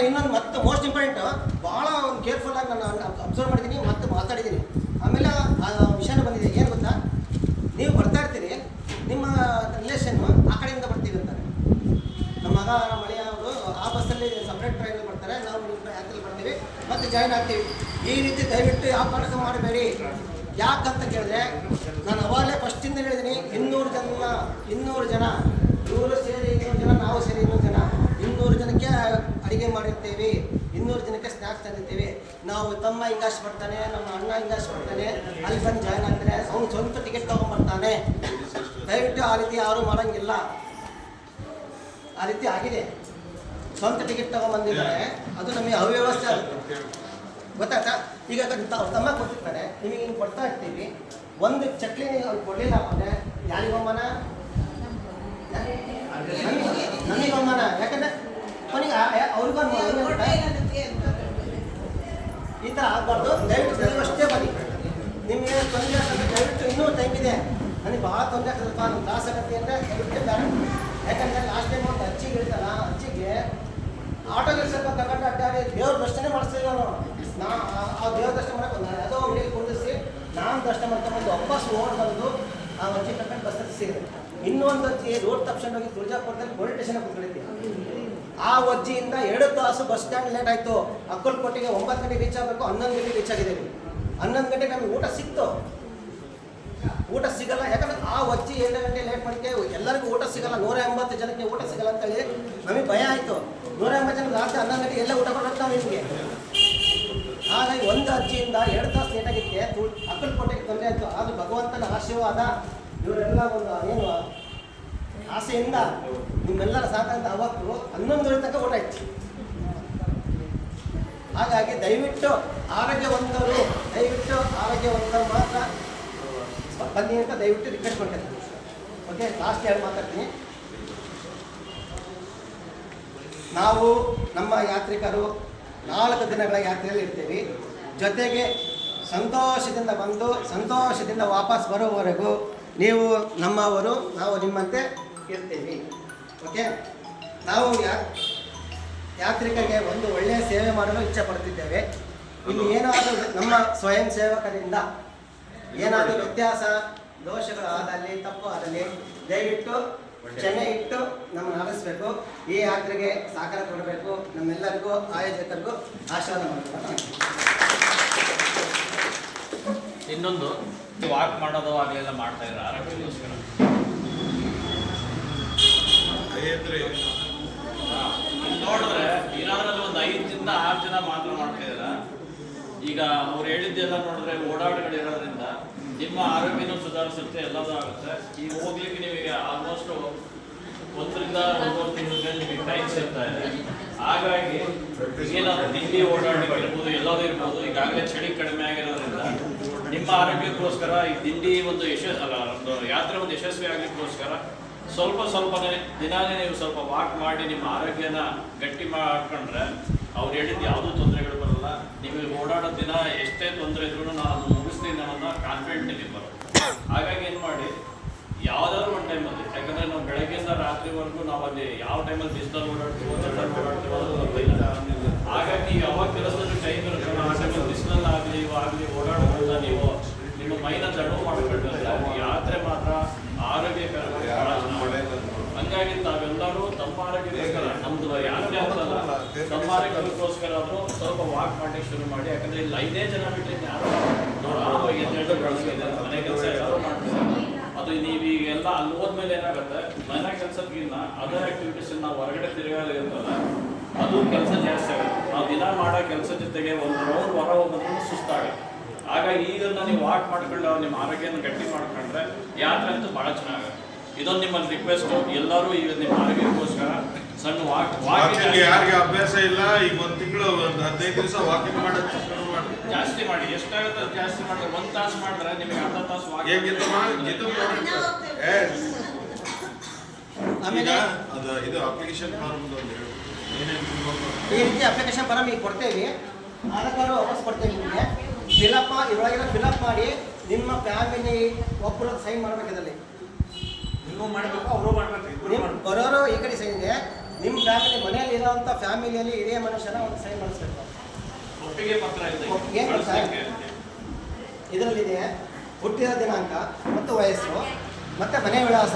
ಆಮೇಲೆ ಇನ್ನೊಂದು ಮತ್ತೆ ಮೋಸ್ಟ್ ಇಂಪಾರ್ಟೆಂಟ್ ಭಾಳ ಒಂದು ಕೇರ್ಫುಲ್ ಆಗಿ ನಾನು ಅಬ್ಸರ್ವ್ ಮಾಡಿದ್ದೀನಿ ಮತ್ತೆ ಮಾತಾಡಿದ್ದೀನಿ ಆಮೇಲೆ ಆ ವಿಷಯನೂ ಬಂದಿದೆ. ಏನು ಗೊತ್ತಾ? ನೀವು ಬರ್ತಾ ಇರ್ತೀರಿ, ನಿಮ್ಮ ರಿಲೇಷನ್ ಆ ಕಡೆಯಿಂದ ಬರ್ತೀವಿ ಅಂತಾರೆ. ನಮ್ಮ ಮಗ, ನಮ್ಮ ಮಳೆಯ ಅವರು ಆ ಬಸ್ಸಲ್ಲಿ ಸಪ್ರೇಟ್ ಟ್ರೈನಲ್ಲಿ ಬರ್ತಾರೆ. ನಾವು ನಿಮ್ಮ ಯಾತ್ರೆಯಲ್ಲಿ ಬರ್ತೀವಿ, ಮತ್ತೆ ಜಾಯ್ನ್ ಆಗ್ತೀವಿ. ಈ ರೀತಿ ದಯವಿಟ್ಟು ಯಾವ ಕಾರಣಕ್ಕೂ ಮಾಡಬೇಡಿ. ಯಾಕಂತ ಕೇಳಿದ್ರೆ, ನಾನು ಅವಾಗಲೇ ಫಸ್ಟಿಂದ ಹೇಳಿದ್ದೀನಿ ಇನ್ನೂರು ಜನ ಇನ್ನೂರು ಜನ. ಇವರು ಸೇರಿ ಇನ್ನೂರು ಜನ, ನಾವು ಸೇರಿ ಇನ್ನೂರು ಜನ. ಇನ್ನೂರು ಜನಕ್ಕೆ ಅಡಿಗೆ ಮಾಡಿರ್ತೇವೆ ಇನ್ನೂರು ಜನಕ್ಕೆ ಸ್ನ್ಯಾಕ್ಸ್ ತಂದಿರ್ತೀವಿ ನಾವು ತಮ್ಮ ಹಿಂಗಾಶ್ ಬರ್ತಾನೆ ನಮ್ಮ ಅಣ್ಣ ಹಿಂಗಾಶ್ ಬರ್ತಾನೆ ಅಲ್ಲಿ ಬಂದು ಜಾಯ್ನ್ ಆಗ್ತಾನೆ ಅವ್ನು ಸ್ವಂತ ಟಿಕೆಟ್ ತೊಗೊಂಬರ್ತಾನೆ ದಯವಿಟ್ಟು ಆ ರೀತಿ ಯಾರು ಮಾಡೋಂಗಿಲ್ಲ ಆ ರೀತಿ ಆಗಿದೆ ಸ್ವಂತ ಟಿಕೆಟ್ ತಗೊಂಬಂದಿದ್ದಾರೆ ಅದು ನಮಗೆ ಅವ್ಯವಸ್ಥೆ ಆಗುತ್ತೆ ಗೊತ್ತಾಯ್ತಾ ಈಗ ತಮ್ಮ ಕೊಟ್ಟಿರ್ತಾರೆ ನಿಮಗೆ ಹಿಂಗೆ ಕೊಡ್ತಾ ಇರ್ತೀವಿ ಒಂದು ಚಕ್ಲಿ ಅವ್ರು ಕೊಡಲಿಲ್ಲ ಅಂದರೆ ಯಾರಿಗೊಮ್ಮನ ನನಗೊಮ್ಮನ ಯಾಕಂದ್ರೆ ಕೊನೆಗೆ ಅವ್ರಿಗೂ ಈ ಥರ ಆಗಬಾರ್ದು. ದಯವಿಟ್ಟು ನೀವು ಅಷ್ಟೇ ಬನ್ನಿ. ನಿಮಗೆ ತೊಂದರೆ ಆಗ್ತದೆ ದಯವಿಟ್ಟು ಇನ್ನೂ ಟೈಮ್ ಇದೆ. ನನಗೆ ಭಾಳ ತೊಂದರೆ ಆಗ್ತದಪ್ಪ ನಮ್ಮ ತ್ರಾಸ ಆಗತ್ತೆ ಅಂದರೆ ದಯವಿಟ್ಟು ಬೇಡ ಯಾಕಂದರೆ ಲಾಸ್ಟ್ ಟೈಮ್ ಒಂದು ಅಜ್ಜಿಗೆ ಹೇಳ್ತಲ್ಲ ಅಜ್ಜಿಗೆ ಆಟೋ ಸ್ವಲ್ಪ ಕರ್ಕೊಂಡು ಅಡ್ಡಾಡಿ ದೇವ್ರ ದರ್ಶನ ಮಾಡಿಸ್ತೀವಿ ನಾನು ನಾ ಆ- ದೇವ್ರ ದರ್ಶನ ಮಾಡಕ್ಕೆ ಒಂದು ಯಾವುದೋ ಹುಡುಗಿ ಕುಂದಿಸಿ ನಾನು ದರ್ಶನ ಮಾಡ್ಕೊಂಡು ವಾಪಸ್ ಓಡ್ ಬಂದು ಆ ಅಜ್ಜಿ ಕರ್ಕೊಂಡು ಬಸ್ ಸಿಗುತ್ತೆ ಇನ್ನೊಂದು ಅಜ್ಜಿ ರೋಡ್ ತಪ್ಪಿಸ್ಕೊಂಡು ಹೋಗಿ ತುಳಜಾಪುರದಲ್ಲಿ ಪೊಲೀಸ್ ಸ್ಟೇಷನ್ ಕುತ್ಕೊಂಡಿದ್ದೆ. ಆ ಅಜ್ಜಿಯಿಂದ ಎರಡು ತಾಸು ಬಸ್ ಸ್ಟ್ಯಾಂಡ್ ಲೇಟ್ ಆಯಿತು. ಅಕ್ಕಲ್ಕೋಟೆಗೆ ಒಂಬತ್ತು ಗಂಟೆಗೆ ರೀಚ್ ಆಗಬೇಕು, ಹನ್ನೊಂದು ಗಂಟೆಗೆ ರೀಚ್ ಆಗಿದ್ದೀವಿ ಹನ್ನೊಂದು ಗಂಟೆಗೆ ನಮಗೆ ಊಟ ಸಿಕ್ತು. ಊಟ ಸಿಗಲ್ಲ, ಯಾಕಂದ್ರೆ ಆ ಅಜ್ಜಿ ಎರಡು ಗಂಟೆ ಲೇಟ್ ಮಾಡಿಕೆ ಎಲ್ಲರಿಗೂ ಊಟ ಸಿಗಲ್ಲ ನೂರ ಎಂಬತ್ತು ಜನಕ್ಕೆ ಊಟ ಸಿಗಲ್ಲ ಅಂತ ಹೇಳಿ ನಮಗೆ ಭಯ ಆಯಿತು. ನೂರ ಎಂಬತ್ತು ಜನಕ್ಕೆ ರಾತ್ರಿ ಹನ್ನೊಂದು ಗಂಟೆಗೆ ಎಲ್ಲ ಊಟ ಮಾಡೋದು ನಾವು ನಿಮಗೆ. ಹಾಗಾಗಿ ಒಂದು ಅಜ್ಜಿಯಿಂದ ಎರಡು ತಾಸು ಲೇಟ್ ತು- ಅಕ್ಕಲ್ಕೋಟೆಗೆ ತೊಂದರೆ ಆಯಿತು. ಆದರೂ ಭಗವಂತನ ಆಶೀರ್ವಾದ ಇವರೆಲ್ಲ ಒಂದು ಏನು ಆಸೆಯಿಂದ ನಿಮ್ಮೆಲ್ಲರ ಸಾಕಂತ ಅವತ್ತು ಹನ್ನೊಂದರ ತನಕ ಊಟ ಇತ್ತು. ಹಾಗಾಗಿ ದಯವಿಟ್ಟು ಆರೋಗ್ಯವಂತರು ದಯವಿಟ್ಟು ಆರೋಗ್ಯವಂತರು ಮಾತ್ರ ಬನ್ನಿ ಅಂತ ದಯವಿಟ್ಟು ರಿಕ್ವೆಸ್ಟ್ ಮಾಡ್ತೀನಿ ಓಕೆ ಲಾಸ್ಟ್ ಎರಡು ಮಾತಾಡ್ತೀನಿ? ನಾವು ನಮ್ಮ ಯಾತ್ರಿಕರು ನಾಲ್ಕು ದಿನಗಳ ಯಾತ್ರೆಯಲ್ಲಿ ಇರ್ತೀವಿ. ಜೊತೆಗೆ ಸಂತೋಷದಿಂದ ಬಂದು, ಸಂತೋಷದಿಂದ ವಾಪಸ್ ಬರೋವರೆಗೂ ನೀವು ನಮ್ಮವರು, ನಾವು ನಿಮ್ಮಂತೆ ಇರ್ತೀವಿ ಓಕೆ ನಾವು ಯಾ ಯಾತ್ರಿಕರಿಗೆ ಒಂದು ಒಳ್ಳೆಯ ಸೇವೆ ಮಾಡಲು ಇಚ್ಛೆ ಪಡ್ತಿದ್ದೇವೆ ಇಲ್ಲಿ ಏನಾದರೂ ನಮ್ಮ ಸ್ವಯಂ ಸೇವಕರಿಂದ ಏನಾದರೂ ವ್ಯತ್ಯಾಸ ದೋಷಗಳು ಆದಲ್ಲಿ ತಪ್ಪು ಆದಲ್ಲಿ ದಯವಿಟ್ಟು ಕ್ಷಮೆ ಇಟ್ಟು ನಮ್ಮನ್ನು ನಡೆಸಬೇಕು ಈ ಯಾತ್ರೆಗೆ ಸಹಕಾರ ಕೊಡಬೇಕು. ನಮ್ಮೆಲ್ಲರಿಗೂ ಆಯೋಜಕರಿಗೂ ಆಶೀರ್ವಾದ ಮಾಡಬೇಕು ಇನ್ನೊಂದು ವಾಕ್ ಮಾಡೋದು ಆಗಲೆಲ್ಲ ಮಾಡ್ತಾ ಇದ್ದಾರೆ ಆರೋಗ್ಯಕ್ಕೋಸ್ಕರ ಇಲ್ಲಿ ನೋಡಿದ್ರೆ ಇರೋದ್ರಲ್ಲಿ ಒಂದು ಐದರಿಂದ ಆರು ಜನ ಮಾತ್ರ ಮಾಡ್ತಾ ಈಗ ಅವ್ರು ಹೇಳಿದ್ದೆಲ್ಲ ನೋಡಿದ್ರೆ ಓಡಾಟಗಳಿರೋದ್ರಿಂದ ನಿಮ್ಮ ಆರೋಗ್ಯನೂ ಸುಧಾರಿಸುತ್ತೆ, ಎಲ್ಲದೂ ಆಗುತ್ತೆ. ಈಗ ಹೋಗ್ಲಿಕ್ಕೆ ನಿಮಗೆ ಆಲ್ಮೋಸ್ಟ್ ಒಂದರಿಂದ ಒಂದೂವರೆ ತಿಂಗಳ ನಿಮಗೆ ಟೈಮ್ ಸಿಗ್ತಾ ಇದೆ. ಹಾಗಾಗಿ ಏನಾದ್ರು ತಿಂಡಿ ಓಡಾಟಗಳಿರ್ಬೋದು ಎಲ್ಲದೂ ಇರ್ಬೋದು, ಈಗಾಗಲೇ ಚಳಿ ಕಡಿಮೆ ಆಗಿರೋದ್ರಿಂದ ನಿಮ್ಮ ಆರೋಗ್ಯಕ್ಕೋಸ್ಕರ ಈ ತಿಂಡಿ ಒಂದು ಯಶಸ್, ಅಲ್ಲ, ಒಂದು ಯಾತ್ರೆ ಒಂದು ಯಶಸ್ವಿ ಆಗ್ಲಿಕ್ಕೋಸ್ಕರ ಸ್ವಲ್ಪ ಸ್ವಲ್ಪನೇ ದಿನಾನೇ ನೀವು ಸ್ವಲ್ಪ ವಾಕ್ ಮಾಡಿ ನಿಮ್ಮ ಆರೋಗ್ಯನ ಗಟ್ಟಿ ಮಾಡ್ಕೊಂಡ್ರೆ ಅವ್ರು ಹೇಳಿದ್ದು ಯಾವುದೂ ತೊಂದರೆಗಳು ಬರಲ್ಲ. ನಿಮಗೆ ಓಡಾಡೋ ದಿನ ಎಷ್ಟೇ ತೊಂದರೆ ಇದ್ರೂ ನಾನು ಮುಗಿಸ್ತೀನಿ ಕಾನ್ಫಿಡೆಂಟ್ ನಿಮಗೆ ಬರೋದು. ಹಾಗಾಗಿ ಏನು ಮಾಡಿ, ಯಾವ್ದಾದ್ರು ಒಂದು ಟೈಮಲ್ಲಿ ಯಾಕಂದ್ರೆ ನಾವು ಬೆಳಗ್ಗೆಯಿಂದ ರಾತ್ರಿವರೆಗೂ ನಾವು ಅಲ್ಲಿ ಯಾವ ಟೈಮಲ್ಲಿ ಬಿಸಿಲಲ್ಲಿ ಓಡಾಡ್ತೀವೋ ಚಳಿಯಲ್ಲಿ ಓಡಾಡ್ತೀವೋ ಅದು ಹಾಗಾಗಿ ಯಾವಾಗ ಕೆಲಸದಲ್ಲಿ ಟೈಮ್ ಇರುತ್ತೆ ಆ ಟೈಮಲ್ಲಿ ಬಿಸಿಲಲ್ಲಿ ಆಗಲಿ ಆಗಲಿ ಓಡಾಡೋದ್ರಿಂದ ನೀವು ನಿಮ್ಮ ಮೈನ ತಡವು ಮಾಡ್ಕೊಂಡ್ರೆ ಯಾತ್ರೆ ಮಾತ್ರ ಆರೋಗ್ಯಕರ ಬಹಳ ಚೆನ್ನಾಗಿದೆ. ಹಂಗಾಗಿ ತಾವೆಲ್ಲರೂ ತಮ್ಮ ಆರೋಗ್ಯಕ್ಕೋಸ್ಕರ ನಮ್ದು ಯಾತ್ರೆ ಅಂತಲ್ಲ ತಮ್ಮ ಆರೋಗ್ಯಕ್ಕೋಸ್ಕರ ಆದ್ರೂ ಸ್ವಲ್ಪ ವಾಕ್ ಮಾಡ್ಲಿಕ್ಕೆ ಶುರು ಮಾಡಿ ಯಾಕಂದ್ರೆ ಇಲ್ಲಿ ಐದೇ ಜನ ಬಿಟ್ಟು ಯಾರು ನೋಡಿ ಆರಾಮಾಗಿ ಎದ್ದು ಬೆಳೆಸಿದೆ ಮನೆ ಕೆಲಸ ಎಲ್ಲರೂ ಮಾಡ್ತಿದ್ದಾರೆ ಅದು ನೀವು ಎಲ್ಲ ಅಲ್ಲಿ ಹೋದ್ಮೇಲೆ ಏನಾಗುತ್ತೆ, ಮನೆ ಕೆಲಸಕ್ಕಿಂತ ಅದರ್ ಆಕ್ಟಿವಿಟೀಸ್ ನಾವು ಹೊರಗಡೆ ತಿರುಗಾಡಿರ್ತಲ್ಲ ಅದು ಕೆಲಸ ಜಾಸ್ತಿ ಆಗುತ್ತೆ. ನಾವು ದಿನ ಮಾಡೋ ಕೆಲಸ ಜೊತೆಗೆ ಒಂದು ರೌಂಡ್ ಹೊರ ಹೋಗೋದ್ರೂ ಸುಸ್ತಾಗುತ್ತೆ. ಹಾಗಾಗಿ ಈಗ ನೀವು ವಾಕ್ ಮಾಡ್ಕೊಂಡು ನಿಮ್ಮ ಆರೋಗ್ಯನ ಗಟ್ಟಿ ಮಾಡ್ಕೊಂಡ್ರೆ ಯಾತ್ರೆ ಅಂತೂ ಭಾಳ ಚೆನ್ನಾಗುತ್ತೆ. ಇದೊಂದು ನಿಮ್ಮಲ್ಲಿ ರಿಕ್ವೆಸ್ಟ್ ಎಲ್ಲರೂ ಈಗ ನಿಮ್ಮ ಆರೋಗ್ಯಕ್ಕೋಸ್ಕರ ಸಣ್ಣ ವಾಕ್ ವಾಕಿಂಗ್ ಯಾರಿಗೆ ಅಭ್ಯಾಸ ಇಲ್ಲ ಈಗ ಒಂದು ತಿಂಗಳು ಒಂದ್ ಹದಿನೈದು ದಿವಸ ವಾಕಿಂಗ್ ಮಾಡೋದು ಶುರು ಮಾಡಿ. ಜಾಸ್ತಿ ಮಾಡಿ. ಎಷ್ಟಾಗುತ್ತೆ ಜಾಸ್ತಿ ಮಾಡಿದ್ರೆ ಒಂದ್ ತಾಸು ಮಾಡಿದ್ರೆ ನಿಮಗೆ ಅರ್ಧ ತಾಸು ವಾಕಿಂಗ್ ಏ, ಈಗ ಆಮೇಲೆ ಅದು ಇದು ಅಪ್ಲಿಕೇಶನ್ ಫಾರ್ಮ್ ಒಂದು ಈ ರೀತಿ ಅಪ್ಲಿಕೇಶನ್ ಫಾರಮ್ ಈಗ ಕೊಡ್ತೇವೆ ಆಧಾರ್ ಕಾರ್ಡು ವಾಪಸ್ ಕೊಡ್ತೇವೆ ನಿಮಗೆ. ಫಿಲಪ್ ಇದರೊಳಗೆಲ್ಲ ಫಿಲಪ್ ಮಾಡಿ ನಿಮ್ಮ ಫ್ಯಾಮಿಲಿ ಒಬ್ಬರು ಸೈನ್ ಮಾಡ್ಬೇಕು ಇದರಲ್ಲಿ ನೀವು ಮಾಡಬೇಕು ಅವರು ಮಾಡ್ಬೇಕು ಬರೋರು ಈ ಕಡೆ ಸೈನ್ ಇದೆ. ನಿಮ್ಮ ಫ್ಯಾಮಿಲಿ ಮನೆಯಲ್ಲಿ ಇರೋವಂಥ ಫ್ಯಾಮಿಲಿಯಲ್ಲಿ ಹಿರಿಯ ಮನುಷ್ಯನ ಒಂದು ಸೈನ್ ಮಾಡಿಸ್ಬೇಕು ಒಪ್ಪಿಗೆ ಪತ್ರ. ಇದರಲ್ಲಿದೆ ಹುಟ್ಟಿದ ದಿನಾಂಕ ಮತ್ತು ವಯಸ್ಸು ಮತ್ತು ಮನೆ ವಿಳಾಸ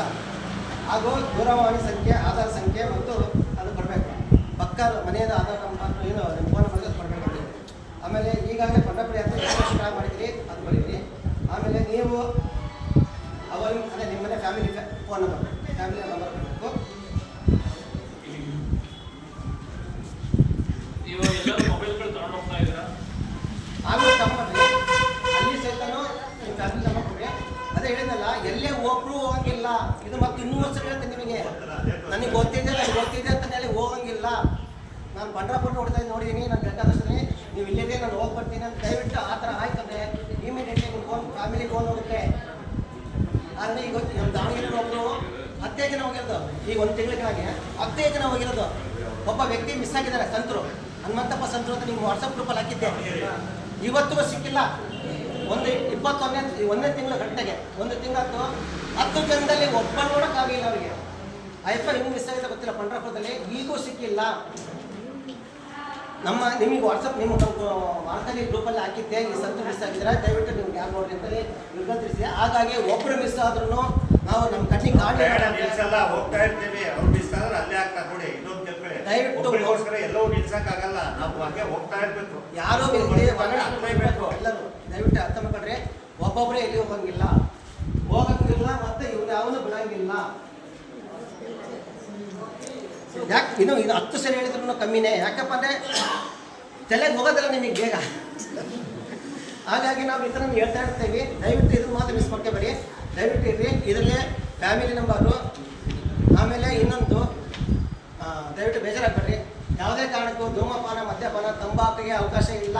ಹಾಗೂ ದೂರವಾಣಿ ಸಂಖ್ಯೆ ಆಧಾರ್ ಸಂಖ್ಯೆ ಮತ್ತು ಅದು ಕೊಡಬೇಕು. ಪಕ್ಕ ಮನೆಯದ ಆಧಾರ್ ನಂಬರ್ ಏನು ನಿಮ್ಮ ಫೋನ್ ನಂಬರ್ ಕೊಡಬೇಕು ಆಮೇಲೆ ಈಗಾಗಲೇ ಪಂಡಪುರಿ ಅಂತ ಎಷ್ಟು ಮಾಡಿದ್ರಿ ಅದು ಬರೀರಿ. ಆಮೇಲೆ ನೀವು ಅವರು ಅದೇ ನಿಮ್ಮ ಮನೆ family phone number family number ಮೊಬೈಲ್ಗಳು ತಗೊಂಡು ಹೋಗ್ತಾ ಇದ್ದೀರಾ? ಆಮೇಲೆ ತಗೊಂಡ್ರಿ ಅಲ್ಲಿ ಸಹಿತನು ಫ್ಯಾಮಿಲಿ ನಂಬರ್ ಅದೇ ಹೇಳಿದ್ನಲ್ಲ, ಎಲ್ಲೇ ಒಬ್ರು ಹೋಗಂಗಿಲ್ಲ. ಇದು ಮತ್ತೆ ಇನ್ನೂ ವರ್ಷ ಹೇಳ್ತೀನಿ ನಿಮಗೆ. ನನಗೆ ಗೊತ್ತಿದೆ ನನಗೆ ಗೊತ್ತಿದೆ ಅಂತ ಹೇಳಿ ಹೋಗಂಗಿಲ್ಲ. ನಾನು ಪಂಡ್ರಾಪುರ ನೋಡ್ತಾ ನೋಡಿದ್ದೀನಿ ನಾನು ಬೇಕಾದಷ್ಟೇ ನೀವು ಇಲ್ಲಿದೆ, ನಾನು ಹೋಗಿ ಬರ್ತೀನಿ ಅಂತ ದಯವಿಟ್ಟು ಆ ಥರ ಆಯ್ತಂದ್ರೆ ಇಮಿಡಿಯೇಟ್ಲಿ ನಿಮ್ಮ ಫೋನ್ ಫ್ಯಾಮಿಲಿ ಫೋನ್ ಹೋಗುತ್ತೆ. ಆದರೆ ಈಗ ನಮ್ಮ ದಾವಣಗೆರೆ ಒಬ್ಬರು ಹತ್ತೇ ಜನ ಹೋಗಿರೋದು. ಈಗ ಒಂದು ತಿಂಗಳಿಗೆ ಹತ್ತೇ ಜನ ಹೋಗಿರೋದು. ಒಬ್ಬ ವ್ಯಕ್ತಿ ಮಿಸ್ ಆಗಿದ್ದಾರೆ ಸಂತರು. ಹನುಮಂತಪ್ಪ ಸಂತರು ಅಂತ ವಾಟ್ಸಾಪ್ ವಾಟ್ಸಪ್ ಗ್ರೂಪಲ್ಲಿ ಹಾಕಿದ್ದೆ. ಇವತ್ತು ಸಿಕ್ಕಿಲ್ಲ. ಒಂದು ಇಪ್ಪತ್ತೊಂದನೇ ಒಂದನೇ ತಿಂಗಳ ಗಂಟೆಗೆ. ಒಂದು ತಿಂಗಳತ್ತು ಹತ್ತು ಜನದಲ್ಲಿ ಒಬ್ಬ ನೋಡೋಕ್ಕಾಗಿಲ್ಲ ಅವರಿಗೆ. ಅಯ್ಯಪ್ಪ ಹೆಂಗೆ ಮಿಸ್ ಆಗಿದೆ ಗೊತ್ತಿಲ್ಲ ಪಂಡ್ರಾಪುರದಲ್ಲಿ. ಈಗೂ ಸಿಕ್ಕಿಲ್ಲ. ನಮ್ಮ, ನಿಮಗೆ ವಾಟ್ಸಪ್ ನಿಮ್ಮ ಗ್ರೂಪ್ ಗ್ರೂಪಲ್ಲಿ ಹಾಕಿದ್ದೆ. ಈ ಸಂತು ಮಿಸ್ ಆಗಿದ್ರೆ ದಯವಿಟ್ಟು ನಿಮ್ಗೆ ಯಾರು ನೋಡ್ರಿ ಅಂತೇಳಿ ತಿಳಿಸಿದೆ ಹಾಗಾಗಿ ಒಬ್ಬರು ಮಿಸ್ ಆದ್ರೂ ನಾವು ನಮ್ಮ ಕಣ್ಣಿಗೆ ಹೋಗ್ತಾ ಇರ್ತೀವಿ. ಅವ್ರು ಮಿಸ್ ಆದ್ರೆ ಅಲ್ಲೇ ಆಗ್ತಾರೆ ನೋಡಿ ಇನ್ನೊಂದು ಕೆಲ್ಸ ದಯವಿಟ್ಟು ಒಬ್ಬರಿಗೋಸ್ಕರ ಎಲ್ಲವೂ ನಿಲ್ಸಕ್ ಆಗಲ್ಲ ನಾವು ಹಂಗೆ ಹೋಗ್ತಾ ಇರ್ಬೇಕು. ಯಾರೋ ಮಾಡಬೇಕು. ಎಲ್ಲರೂ ದಯವಿಟ್ಟು ಅರ್ಥ ಮಾಡ್ಕೊಂಡ್ರೆ ಒಬ್ಬೊಬ್ಬರೇ ಎಲ್ಲಿ ಹೋಗಂಗಿಲ್ಲ. ಹೋಗಂಗಿಲ್ಲ ಮತ್ತೆ ಇವ್ರು ಯಾವನು ಬಿಡಂಗಿಲ್ಲ. ಯಾಕೆ? ಇನ್ನು ಇದು ಹತ್ತು ಸರಿ ಹೇಳಿದ್ರು ಕಮ್ಮಿನೇ. ಯಾಕಪ್ಪ ಅಂದರೆ ತಲೆಗೆ ಹೋಗೋದಿಲ್ಲ ನಿಮಗೆ ಬೇಗ. ಹಾಗಾಗಿ ನಾವು ಈ ಥರ ಹೇಳ್ತಾ ಇರ್ತೀವಿ. ದಯವಿಟ್ಟು ಇದ್ರ ಮಾತ್ರ ಮಿಸ್ ಮಾಡ್ಕೋಬೇಡಿ. ದಯವಿಟ್ಟು ಇರ್ರಿ. ಇದರಲ್ಲೇ ಫ್ಯಾಮಿಲಿ ನಂಬರು ಆಮೇಲೆ ಇನ್ನೊಂದು ದಯವಿಟ್ಟು ಬೇಜಾರಾಗಬೇಡ್ರಿ. ಯಾವುದೇ ಕಾರಣಕ್ಕೂ ಧೂಮಪಾನ, ಮದ್ಯಪಾನ, ತಂಬಾಕಿಗೆ ಅವಕಾಶ ಇಲ್ಲ.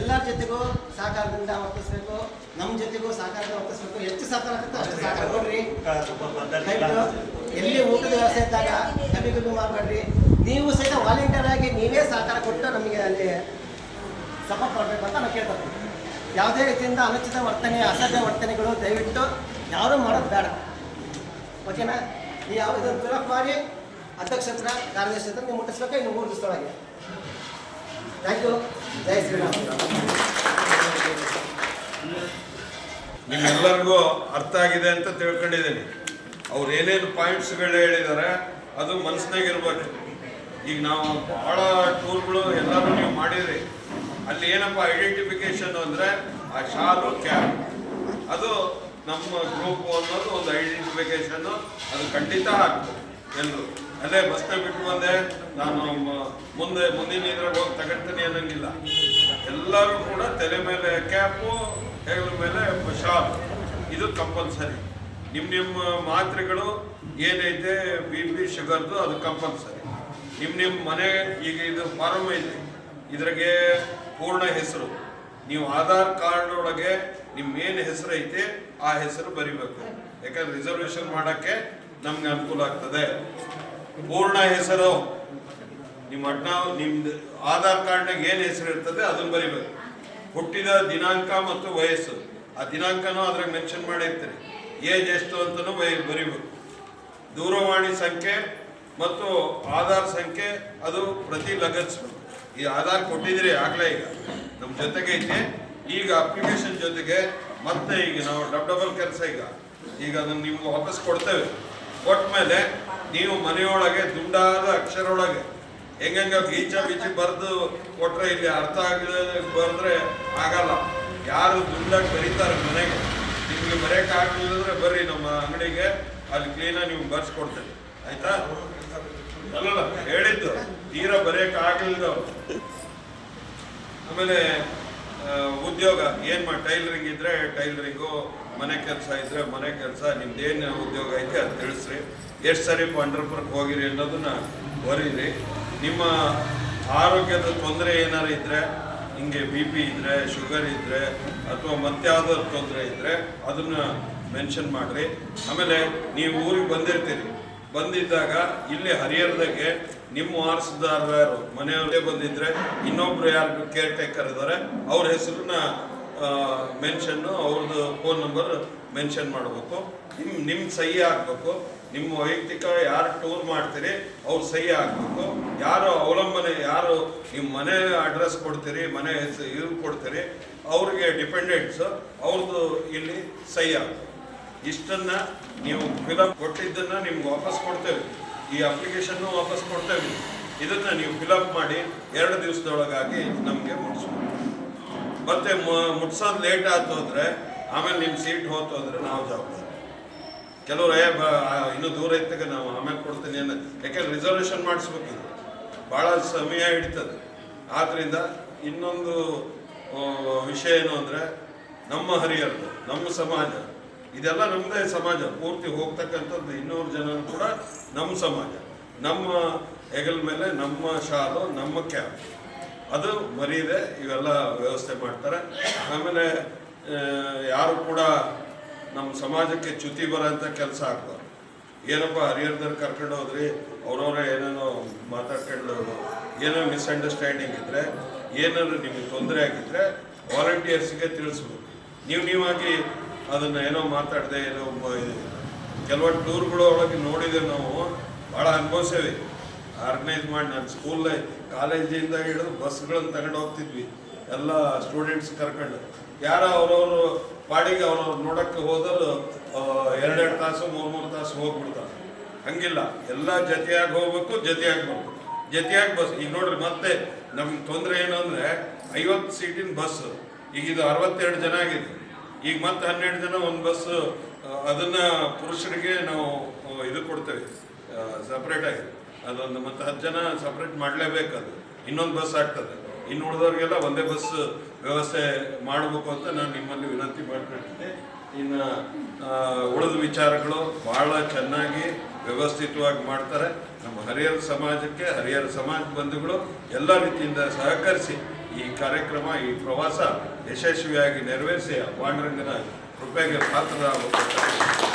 ಎಲ್ಲರ ಜೊತೆಗೂ ಸಹಕಾರದಿಂದ ವರ್ತಿಸ್ಬೇಕು. ನಮ್ಮ ಜೊತೆಗೂ ಸಹಕಾರದಿಂದ ವರ್ತಿಸಬೇಕು. ಹೆಚ್ಚು ಸಹಕಾರ ದಯವಿಟ್ಟು ಎಲ್ಲಿ ಊಟದ ವ್ಯವಸ್ಥೆ ಇದ್ದಾಗ ಗಬಿ ಗಬಿ ಮಾಡಬೇಡ್ರಿ. ನೀವು ಸಹಿತ ವಾಲಂಟಿಯರ್ ಆಗಿ ನೀವೇ ಸಹಕಾರ ಕೊಟ್ಟು ನಮಗೆ ಅಲ್ಲಿ ಸಪೋರ್ಟ್ ಮಾಡಬೇಕು ಅಂತ ನಾನು ಕೇಳ್ಕೊತೀನಿ ಯಾವುದೇ ರೀತಿಯಿಂದ ಅನುಚಿತ ವರ್ತನೆ ಅಸಭ್ಯ ವರ್ತನೆಗಳು ದಯವಿಟ್ಟು ಯಾರೂ ಮಾಡೋದು ಬೇಡ. ಓಕೆನಾ ನೀವು ಯಾವ ಇದನ್ನು ಮಾಡಿ ಅಧ್ಯಕ್ಷ ಹತ್ರ ಕಾರ್ಯದರ್ಶಿ ನೀವು ಮುಟ್ಟಿಸ್ಬೇಕು, ಇನ್ನು ಮೂರು ದಿವಸದೊಳಗೆ. ಥ್ಯಾಂಕ್ ಯು ಜೈ ಶ್ರೀರಾಮ್ ನಿಮ್ಮೆಲ್ಲರಿಗೂ ಅರ್ಥ ಆಗಿದೆ ಅಂತ ತಿಳ್ಕೊಂಡಿದ್ದೀನಿ. ಅವ್ರು ಏನೇನು ಪಾಯಿಂಟ್ಸ್ಗಳು ಹೇಳಿದ್ದಾರೆ ಅದು ಮನಸ್ಸಿನಾಗ ಇರ್ಬೇಕು. ಈಗ ನಾವು ಭಾಳ ಟೂರ್ಗಳು ಎಲ್ಲರೂ ನೀವು ಮಾಡಿದ್ರಿ ಅಲ್ಲಿ ಏನಪ್ಪ ಐಡೆಂಟಿಫಿಕೇಶನ್ ಅಂದರೆ ಆ ಶಾಲು ಕ್ಯಾಬ್ ಅದು ನಮ್ಮ ಗ್ರೂಪ್ ಅನ್ನೋದು ಒಂದು ಐಡೆಂಟಿಫಿಕೇಶನ್ನು ಅದು ಖಂಡಿತ ಆಗ್ತದೆ ಎಲ್ಲರೂ ಅಲ್ಲೇ ಬಸ್ನ ಬಿಟ್ಟು ಬಂದೆ. ನಾನು ಮುಂದೆ ಮುಂದಿನ ಇದ್ರಾಗ ಹೋಗಿ ತಗೊಳ್ತೀನಿ ಅನ್ನಂಗಿಲ್ಲ. ಎಲ್ಲರೂ ಕೂಡ ತಲೆ ಮೇಲೆ ಕ್ಯಾಪು, ಹೆಗಲ ಮೇಲೆ ಶಾಲ್. ಇದು ಕಂಪಲ್ಸರಿ. ನಿಮ್ಮ ನಿಮ್ಮ ಮಾತ್ರೆಗಳು ಏನೈತೆ, ಬಿ ಪಿ, ಶುಗರ್ದು ಅದು ಕಂಪಲ್ಸರಿ. ನಿಮ್ಮ ನಿಮ್ಮ ಮನೆ ಈಗ ಇದು ಫಾರಮ್ ಐತೆ. ಇದ್ರಾಗೆ ಪೂರ್ಣ ಹೆಸರು. ನೀವು ಆಧಾರ್ ಕಾರ್ಡ್ ಒಳಗೆ ನಿಮ್ಮ ಏನು ಹೆಸರು ಐತೆ, ಆ ಹೆಸರು ಬರಿಬೇಕು. ಯಾಕಂದ್ರೆ ರಿಸರ್ವೇಶನ್ ಮಾಡೋಕ್ಕೆ ನಮ್ಗೆ ಅನುಕೂಲ ಆಗ್ತದೆ. ಪೂರ್ಣ ಹೆಸರು. ನಿಮ್ಮ ಅಣ್ಣ ನಿಮ್ದು ಆಧಾರ್ ಕಾರ್ಡ್ನಾಗ ಏನು ಹೆಸರು ಇರ್ತದೆ ಅದನ್ನ ಬರಿಬೇಕು. ಹುಟ್ಟಿದ ದಿನಾಂಕ ಮತ್ತು ವಯಸ್ಸು. ಆ ದಿನಾಂಕನೂ ಅದ್ರಾಗ ಮೆನ್ಷನ್ ಮಾಡಿರ್ತೀರಿ ಏಜ್ ಎಷ್ಟು ಅಂತಲೂ ವಯ ಬರಿಬೇಕು. ದೂರವಾಣಿ ಸಂಖ್ಯೆ ಮತ್ತು ಆಧಾರ್ ಸಂಖ್ಯೆ, ಅದು ಪ್ರತಿ ಲಗತ್ಸ್ಬೇಕು ಈ ಆಧಾರ್ ಕೊಟ್ಟಿದ್ರಿ ಆಗ್ಲೇ ಈಗ. ನಮ್ಮ ಜೊತೆಗೆ ಐತೆ. ಈಗ ಅಪ್ಲಿಕೇಶನ್ ಜೊತೆಗೆ ಮತ್ತೆ ಈಗ ನಾವು ಡಬ್ ಡಬಲ್ ಕೆಲಸ ಈಗ. ಈಗ ಅದನ್ನು ನಿಮ್ಗೆ ವಾಪಸ್ ಕೊಡ್ತೇವೆ. ಕೊಟ್ಟ ಮೇಲೆ ನೀವು ಮನೆಯೊಳಗೆ ದುಂಡಾದ ಅಕ್ಷರೊಳಗೆ ಹೆಂಗಂಗ ಬೀಚ ಬೀಚಿ ಬರೆದು ಕೊಟ್ರೆ ಇಲ್ಲಿ ಅರ್ಥ ಆಗದೆ ಬರೆದ್ರೆ ಆಗಲ್ಲ. ಯಾರು ದುಂಡಾಗಿ ಬರೀತಾರೆ ಮನೆಗೆ. ನಿಮ್ಗೆ ಬರೆಯಕ್ಕೆ ಆಗ್ಲಿಲ್ಲಂದ್ರೆ ಬರ್ರಿ ನಮ್ಮ ಅಂಗಡಿಗೆ, ಅಲ್ಲಿ ಕ್ಲೀನಾಗಿ ನೀವು ಬರ್ಸ್ಕೊಡ್ತೇನೆ. ಆಯ್ತಾ? ಅಲ್ಲಲ್ಲ, ಹೇಳಿದ್ದು, ತೀರಾ ಬರೆಯಕ್ಕೆ ಆಗ್ಲಿಲ್ಲ ಆಮೇಲೆ ಉದ್ಯೋಗ, ಏನ್ ಮಾಡಿ ಟೈಲರಿಂಗ್ ಇದ್ರೆ ಟೈಲರಿಂಗು, ಮನೆ ಕೆಲಸ ಇದ್ರೆ ಮನೆ ಕೆಲಸ, ನಿಮ್ದೇನು ಉದ್ಯೋಗ ಐತೆ ಅದು ತಿಳಿಸ್ರಿ. ಎಷ್ಟು ಸರಿ ಪಂಡ್ರಪುರಕ್ಕೆ ಹೋಗಿರಿ ಅನ್ನೋದನ್ನ ಬರೀರಿ. ನಿಮ್ಮ ಆರೋಗ್ಯದ ತೊಂದರೆ ಏನಾರು ಇದ್ರೆ, ಹಿಂಗೆ ಬಿ ಪಿ ಇದ್ರೆ, ಶುಗರ್ ಇದ್ರೆ, ಅಥವಾ ಮತ್ಯಾವ್ದಾದ್ರು ತೊಂದರೆ ಇದ್ರೆ ಅದನ್ನ ಮೆನ್ಷನ್ ಮಾಡ್ರಿ. ಆಮೇಲೆ ನೀವು ಊರಿಗೆ ಬಂದಿರ್ತೀರಿ. ಬಂದಿದ್ದಾಗ ಇಲ್ಲಿ ಹರಿಹರದಾಗೆ ನಿಮ್ಮ ವಾರಸದಾರರು ಮನೆಯವರೇ ಬಂದಿದ್ರೆ ಇನ್ನೊಬ್ರು ಯಾರು ಕೇರ್ ಟೇಕರ್ ಇದ್ದಾರೆ ಅವ್ರ ಹೆಸರನ್ನ ಮೆನ್ಷನ್ನು ಅವ್ರದ್ದು ಫೋನ್ ನಂಬರ್ ಮೆನ್ಷನ್ ಮಾಡಬೇಕು. ನಿಮ್ಮ ನಿಮ್ಮ ಸಹಿ ಆಗಬೇಕು ನಿಮ್ಮ ವೈಯಕ್ತಿಕ ಯಾರು ಟೂರ್ ಮಾಡ್ತೀರಿ, ಅವ್ರು ಸಹಿ ಆಗಬೇಕು ಯಾರು ಅವಲಂಬನೆ, ಯಾರು ನಿಮ್ಮ ಮನೆ ಅಡ್ರೆಸ್ ಕೊಡ್ತೀರಿ, ಮನೆ ಇವ್ರು ಕೊಡ್ತೀರಿ, ಅವ್ರಿಗೆ ಡಿಪೆಂಡೆಂಟ್ಸ್ ಅವ್ರದ್ದು ಇಲ್ಲಿ ಸಹಿ ಹಾಕ್ಬೇಕು. ಇಷ್ಟನ್ನ ನೀವು ಫಿಲಪ್ ಕೊಟ್ಟಿದ್ದನ್ನು ನಿಮ್ಗೆ ವಾಪಸ್ ಕೊಡ್ತೇವೆ. ಈ ಅಪ್ಲಿಕೇಶನ್ನು ವಾಪಸ್ ಕೊಡ್ತೇವೆ. ಇದನ್ನು ನೀವು ಫಿಲಪ್ ಮಾಡಿ ಎರಡು ದಿವಸದೊಳಗಾಗಿ ನಮಗೆ ಮುಟ್ಟಿಸ್ಬೇಕು ಮತ್ತೆ ಮುಟ್ಸೋದು ಲೇಟ್ ಆಯ್ತು ಅಂದರೆ ಆಮೇಲೆ ನಿಮ್ಮ ಸೀಟ್ ಹೋತು ಅಂದರೆ ನಾವು ಜವಾಬ್ದಾರಿ ಕೆಲವರು ಇನ್ನೂ ದೂರ ಇತ್ತಾಗ ನಾವು ಆಮೇಲೆ ಕೊಡ್ತೀನಿ ಅನ್ನೋ ಯಾಕೆಂದ್ರೆ ರಿಸರ್ವೇಷನ್ ಮಾಡಿಸ್ಬೇಕಿದ್ರು. ಭಾಳ ಸಮಯ ಹಿಡಿತದೆ. ಆದ್ದರಿಂದ ಇನ್ನೊಂದು ವಿಷಯ ಏನು ಅಂದರೆ ನಮ್ಮ ಹರಿಹರದು ನಮ್ಮ ಸಮಾಜ. ಇದೆಲ್ಲ ನಮ್ಮದೇ ಸಮಾಜ. ಪೂರ್ತಿ ಹೋಗ್ತಕ್ಕಂಥದ್ದು ಇನ್ನೂರು ಜನ ಕೂಡ ನಮ್ಮ ಸಮಾಜ. ನಮ್ಮ ಹೆಗಲ ಮೇಲೆ ನಮ್ಮ ಶಾಲು, ನಮ್ಮ ಕ್ಯಾಬ್ ಅದು ಮರೀದೆ ಇವೆಲ್ಲ ವ್ಯವಸ್ಥೆ ಮಾಡ್ತಾರೆ. ಆಮೇಲೆ ಯಾರು ಕೂಡ ನಮ್ಮ ಸಮಾಜಕ್ಕೆ ಚ್ಯುತಿ ಬರೋಂಥ ಕೆಲಸ ಆಗ್ಬಾರ್ದು. ಏನಪ್ಪ ಹರಿಹರದಲ್ಲಿ ಕರ್ಕೊಂಡು ಹೋದ್ರಿ, ಅವ್ರವ್ರೆ ಏನೇನೋ ಮಾತಾಡ್ಕೊಂಡು ಏನೋ ಮಿಸ್ಅಂಡರ್ಸ್ಟ್ಯಾಂಡಿಂಗ್ ಇದ್ರೆ, ಏನಾದ್ರು ನಿಮಗೆ ತೊಂದರೆ ಆಗಿದ್ರೆ ವಾಲಂಟಿಯರ್ಸ್ಗೆ ತಿಳಿಸ್ಬೇಕು. ನೀವು ನೀವಾಗಿ ಅದನ್ನ ಏನೋ ಮಾತಾಡದೆ, ಏನೋ ಇದು, ಕೆಲವೊಂದು ಟೂರ್ಗಳು ಒಳಗೆ ನಾವು ಭಾಳ ಅನುಭವಿಸೇವಿ ಆರ್ಗನೈಸ್ ಮಾಡಿ, ನಾನು ಸ್ಕೂಲ್ ಕಾಲೇಜಿಂದ ಹಿಡಿದು ಬಸ್ಗಳನ್ನು ತಗೊಂಡು ಹೋಗ್ತಿದ್ವಿ. ಎಲ್ಲ ಸ್ಟೂಡೆಂಟ್ಸ್ ಕರ್ಕೊಂಡು. ಯಾರ ಅವ್ರವ್ರು ಪಾಡಿಗೆ ಅವ್ರವ್ರು ನೋಡೋಕ್ಕೆ ಹೋದರು ಎರಡೆರಡು ತಾಸು ಮೂರು ಮೂರು ತಾಸು ಹೋಗ್ಬಿಡ್ತಾರೆ. ಹಂಗಿಲ್ಲ. ಎಲ್ಲ ಜೊತೆಯಾಗಿ ಹೋಗ್ಬೇಕು, ಜೊತೆಯಾಗಿ ಬರ್ಬೇಕು. ಜೊತೆಯಾಗಿ ಬಸ್, ಈಗ ನೋಡ್ರಿ ಮತ್ತೆ ನಮ್ಗೆ ತೊಂದರೆ ಏನು ಅಂದರೆ ಐವತ್ತು ಸೀಟಿನ ಬಸ್, ಈಗ ಇದು ಅರವತ್ತೆರಡು ಜನ ಆಗಿದೆ. ಈಗ ಮತ್ತೆ ಹನ್ನೆರಡು ಜನ ಒಂದು ಬಸ್ ಅದನ್ನು ಪುರುಷರಿಗೆ ನಾವು ಇದು ಕೊಡ್ತೇವೆ ಸಪ್ರೇಟ್ ಆಗಿ. ಅದೊಂದು ಮತ್ತೆ ಹತ್ತು ಜನ ಸಪ್ರೇಟ್ ಮಾಡಲೇಬೇಕು ಇನ್ನೊಂದು ಬಸ್ ಆಗ್ತದೆ. ಇನ್ನು ಉಳಿದವ್ರಿಗೆಲ್ಲ ಒಂದೇ ಬಸ್ ವ್ಯವಸ್ಥೆ ಮಾಡಬೇಕು ಅಂತ ನಾನು ನಿಮ್ಮಲ್ಲಿ ವಿನಂತಿ ಮಾಡ್ಕೊಳ್ತೀನಿ ಇನ್ನು ಉಳಿದ ವಿಚಾರಗಳು ಬಹಳ ಚೆನ್ನಾಗಿ ವ್ಯವಸ್ಥಿತವಾಗಿ ಮಾಡ್ತಾರೆ. ನಮ್ಮ ಹರಿಹರ ಸಮಾಜಕ್ಕೆ, ಹರಿಹರ ಸಮಾಜ ಬಂಧುಗಳು ಎಲ್ಲ ರೀತಿಯಿಂದ ಸಹಕರಿಸಿ ಈ ಕಾರ್ಯಕ್ರಮ, ಈ ಪ್ರವಾಸ ಯಶಸ್ವಿಯಾಗಿ ನೆರವೇರಿಸಿ ಪಾಂಡುರಂಗನ ಕೃಪೆಗೆ ಪಾತ್ರರಾಗಬೇಕು.